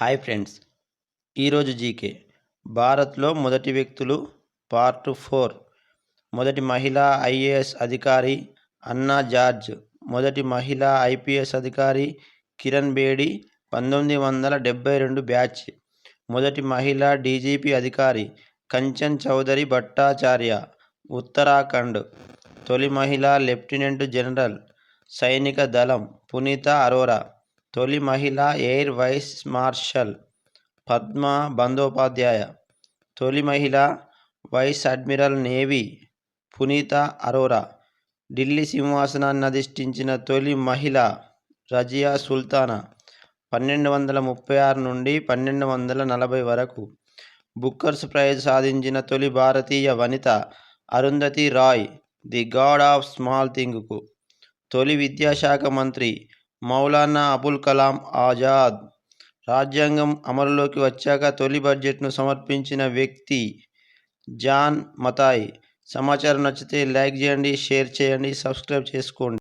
Hi friends. ఈరోజు GK. భారత్లో మొదటి వ్యక్తులు పార్ట్ ఫోర్. మొదటి మహిళా ఐఏఎస్ అధికారి అన్నా జార్జ్. మొదటి మహిళా ఐపీఎస్ అధికారి కిరణ్ బేడి పంతొమ్మిది వందల డెబ్బై రెండు బ్యాచ్. మొదటి మహిళా డీజీపీ అధికారి కంచన్ చౌదరి భట్టాచార్య ఉత్తరాఖండ్. తొలి మహిళా లెఫ్టినెంట్ జనరల్ సైనిక దళం పునీత అరోరా. తొలి మహిళ air vice marshal Padma Bandopadhyay. తొలి మహిళ వైస్ అడ్మిరల్ నేవీ పునీత అరోరా. ఢిల్లీ సింహాసనాన్ని అధిష్ఠించిన తొలి మహిళ రజియా సుల్తానా పన్నెండు వందల ముప్పై ఆరు నుండి పన్నెండు వందల నలభై వరకు. బుక్కర్స్ ప్రైజ్ సాధించిన తొలి భారతీయ వనిత Arundhati Roy the god of small థింగ్కు. తొలి విద్యాశాఖ మంత్రి మౌలానా అబుల్ కలాం ఆజాద్. రాజ్యాంగం అమలులోకి వచ్చాక తొలి బడ్జెట్ను సమర్పించిన వ్యక్తి జాన్ మతాయ్. సమాచారం నచ్చితే లైక్ చేయండి షేర్ చేయండి సబ్స్క్రైబ్ చేసుకోండి.